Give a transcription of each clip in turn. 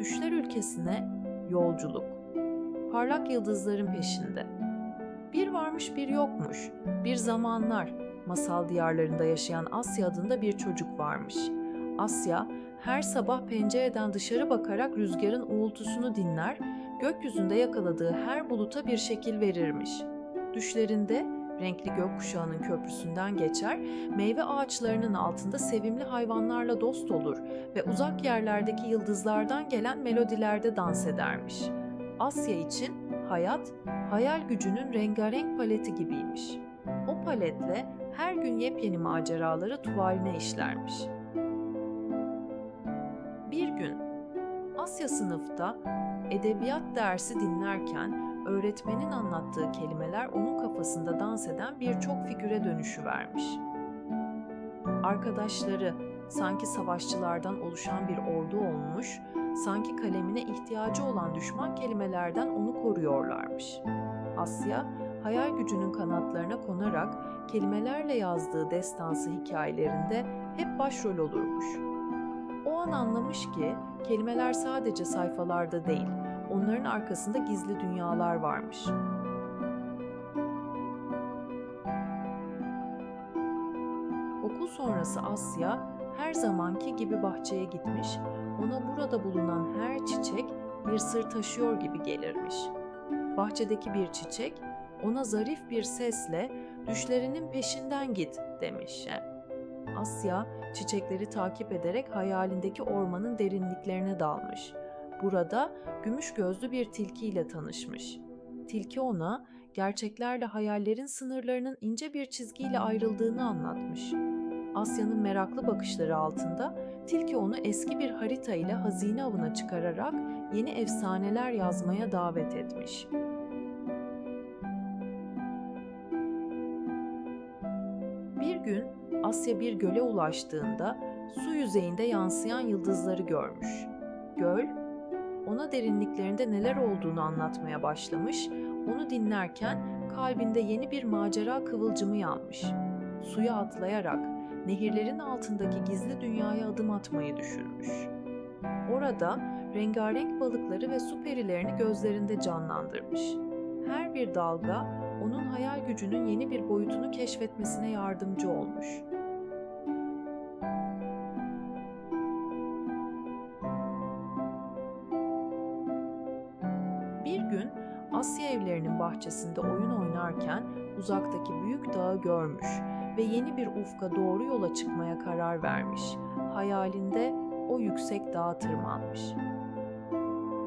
Düşler ülkesine yolculuk. Parlak yıldızların peşinde. Bir varmış bir yokmuş. Bir zamanlar masal diyarlarında yaşayan Asya adında bir çocuk varmış. Asya her sabah pencereden dışarı bakarak rüzgarın uğultusunu dinler, gökyüzünde yakaladığı her buluta bir şekil verirmiş. Düşlerinde renkli gökkuşağının köprüsünden geçer, meyve ağaçlarının altında sevimli hayvanlarla dost olur ve uzak yerlerdeki yıldızlardan gelen melodilerde dans edermiş. Asya için hayat, hayal gücünün rengarenk paleti gibiymiş. O paletle her gün yepyeni maceraları tuvaline işlermiş. Asya sınıfta edebiyat dersi dinlerken öğretmenin anlattığı kelimeler onun kafasında dans eden birçok figüre dönüşüvermiş. Arkadaşları sanki savaşçılardan oluşan bir ordu olmuş, sanki kalemine ihtiyacı olan düşman kelimelerden onu koruyorlarmış. Asya, hayal gücünün kanatlarına konarak kelimelerle yazdığı destansı hikayelerinde hep başrol olurmuş. O an anlamış ki kelimeler sadece sayfalarda değil, onların arkasında gizli dünyalar varmış. Okul sonrası Asya her zamanki gibi bahçeye gitmiş, ona burada bulunan her çiçek bir sır taşıyor gibi gelirmiş. Bahçedeki bir çiçek ona zarif bir sesle düşlerinin peşinden git demiş. Asya çiçekleri takip ederek hayalindeki ormanın derinliklerine dalmış. Burada gümüş gözlü bir tilki ile tanışmış. Tilki ona gerçeklerle hayallerin sınırlarının ince bir çizgiyle ayrıldığını anlatmış. Asya'nın meraklı bakışları altında tilki onu eski bir harita ile hazine avına çıkararak yeni efsaneler yazmaya davet etmiş. Bir gün Asya bir göle ulaştığında su yüzeyinde yansıyan yıldızları görmüş. Göl, ona derinliklerinde neler olduğunu anlatmaya başlamış, onu dinlerken kalbinde yeni bir macera kıvılcımı yanmış. Suya atlayarak nehirlerin altındaki gizli dünyaya adım atmayı düşünmüş. Orada rengarenk balıkları ve su perilerini gözlerinde canlandırmış. Her bir dalga onun hayal gücünün yeni bir boyutunu keşfetmesine yardımcı olmuş. Bir gün Asya evlerinin bahçesinde oyun oynarken uzaktaki büyük dağı görmüş ve yeni bir ufka doğru yola çıkmaya karar vermiş. Hayalinde o yüksek dağa tırmanmış.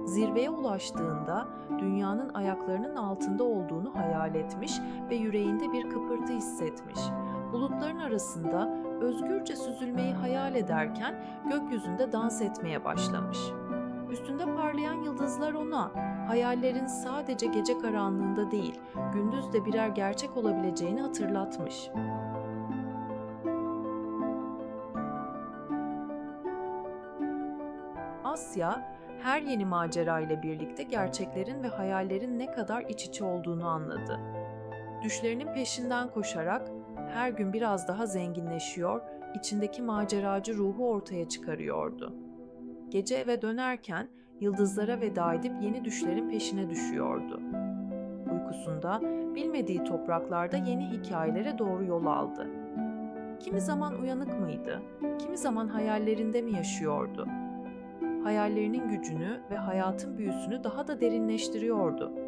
Zirveye ulaştığında dünyanın ayaklarının altında olduğunu hayal etmiş ve yüreğinde bir kıpırtı hissetmiş. Bulutların arasında özgürce süzülmeyi hayal ederken gökyüzünde dans etmeye başlamış. Üstünde parlayan yıldızlar ona hayallerin sadece gece karanlığında değil, gündüz de birer gerçek olabileceğini hatırlatmış. Asya her yeni macera ile birlikte gerçeklerin ve hayallerin ne kadar iç içe olduğunu anladı. Düşlerinin peşinden koşarak her gün biraz daha zenginleşiyor, içindeki maceracı ruhu ortaya çıkarıyordu. Gece eve dönerken yıldızlara veda edip yeni düşlerin peşine düşüyordu. Uykusunda bilmediği topraklarda yeni hikayelere doğru yol aldı. Kimi zaman uyanık mıydı? Kimi zaman hayallerinde mi yaşıyordu? Hayallerinin gücünü ve hayatın büyüsünü daha da derinleştiriyordu.